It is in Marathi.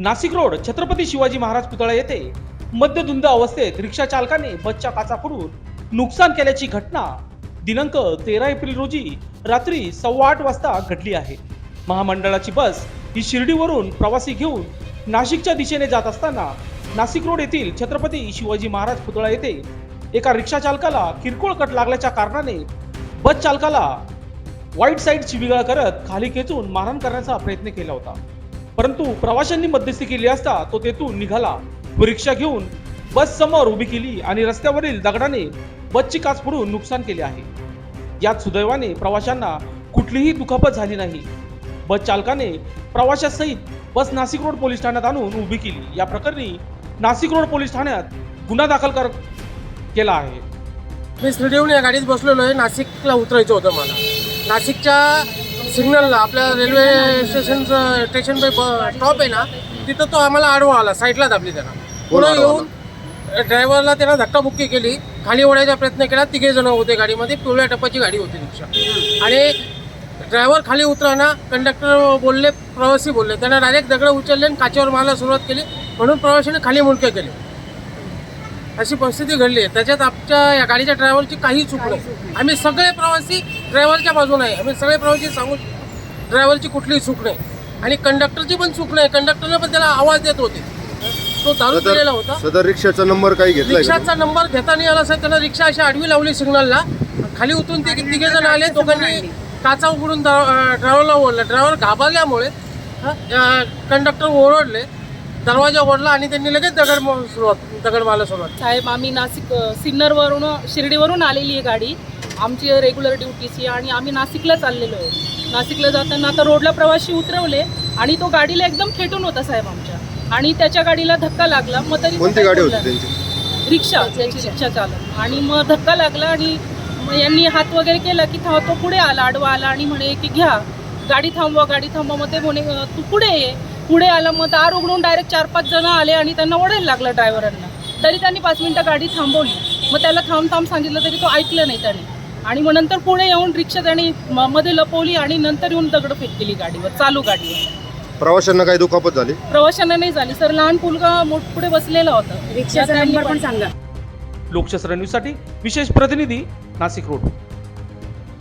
नाशिक रोड छत्रपती शिवाजी महाराज पुतळा येथे मद्यधुंद अवस्थेत रिक्षा चालकाने बसच्या काचा फोडून नुकसान केल्याची घटना दिनांक तेरा एप्रिल रोजी रात्री सव्वा आठ वाजता घडली आहे. महामंडळाची बस ही शिर्डीवरून प्रवासी घेऊन नाशिकच्या दिशेने जात असताना नाशिक रोड येथील छत्रपती शिवाजी महाराज पुतळा येथे एका रिक्षा चालकाला किरकोळ कट लागल्याच्या कारणाने बस चालकाला वाईट साईड शिबिगाळ करत खाली खेचून मारहाण करण्याचा प्रयत्न केला होता. परंतु प्रवाशांनी मध्यस्थी केली असता तो तेथून निघाला. रिक्षा घेऊन बस समोर उभी केली आणि रस्त्यावरील दगडाने बसची काच फोडून नुकसान केले आहे. यात सुदैवाने प्रवाशांना कुठलीही दुखापत झाली नाही. बस चालकाने प्रवाशासहित बस नाशिक रोड पोलीस ठाण्यात आणून उभी केली. या प्रकरणी नाशिक रोड पोलीस ठाण्यात गुन्हा दाखल कर केला आहे. मी शिर्डीहून या गाडीत बसलेलो आहे. नाशिकला उतरायचं होतं मला. नाशिकच्या सिग्नलला आपल्या रेल्वे स्टेशनचं स्टेशन पे स्टॉप आहे ना तिथं तो आम्हाला आडवा आला साईडला दाबली त्यानं. पुढे आडवा येऊन ड्रायव्हरला त्यानं धक्काबुक्की केली खाली ओढायचा प्रयत्न केला तिघे जण होते गाडीमध्ये पिवळ्या टप्प्याची गाडी होती रिक्षा. आणि ड्रायव्हर खाली उतराना कंडक्टर बोलले प्रवासी बोलले त्यांना डायरेक्ट दगड उचलले आणि काचेवर मारायला सुरुवात केली म्हणून प्रवाशाने खाली मुंडके केले. अशी परिस्थिती घडली आहे. त्याच्यात आमच्या या गाडीच्या ड्रायव्हरची काही चूक नाही. आम्ही सगळे प्रवासी ड्रायव्हरच्या बाजूने आहे. आम्ही सगळे प्रवासी सांगू ड्रायव्हरची कुठलीही चूक नाही. आणि कंडक्टरची पण चूक नाही. कंडक्टरने पण त्याला आवाज देत होते. तो दारू पिलेला होता. सदर रिक्षाचा नंबर काही घेतलाय का रिक्षाचा नंबर घेता नाही आला सर त्यानं रिक्षा अशी आडवी लावली सिग्नलला. खाली उतरून ते तिघे जण आले. दोघांनी काचा उघडून ड्रायव्हरला ओढलं ड्रायव्हर घाबरल्यामुळे कंडक्टर ओरडले. दरवाजा ओढला आणि त्यांनी लगेच दगड मारून सुरुवात दगड मारायला सुरुवात साहेब आम्ही नाशिक सिन्नरवरून शिर्डीवरून आलेली आहे गाडी. आमची रेग्युलर ड्युटीची आणि आम्ही नाशिकला चाललेलो आहे. नाशिकला जाताना आता रोडला प्रवासी उतरवले आणि तो गाडीला एकदम खेटून होता साहेब आमच्या. आणि त्याच्या गाडीला धक्का लागला. मग तरी कोणती गाडी होती. त्यांची? रिक्षा त्याची रिक्षा. चालक. आणि मग धक्का लागला आणि यांनी हात वगैरे केला की था- तो पुढे आला आडवा आला आणि म्हणे की घ्या. गाडी थांबवा गाडी थांबवा. मग ते म्हणे "अ, तू पुढे ये. पुढे आला मग दार उघडून डायरेक्ट चार पाच जण आले आणि त्यांना ओढायला लागला ड्रायव्हरांना तरी त्यांनी पाच मिनिटं गाडी थांबवली. मग त्याला थांब थांब सांगितलं तरी तो ऐकलं नाही त्याने. आणि मग नंतर पुढे येऊन रिक्षा त्याने म- मध्ये लपवली आणि नंतर येऊन दगड फेक केली गाडीवर चालू गाडीवर. प्रवाशांना काही दुखापत झाली? प्रवाशांना नाही झाली. सर लहान मुलगा मोठ पुढे बसलेला होता. रिक्षाचा नंबर पण सांगा. लोकशास्त्र न्यूजसाठी विशेष प्रतिनिधी नाशिक रोड.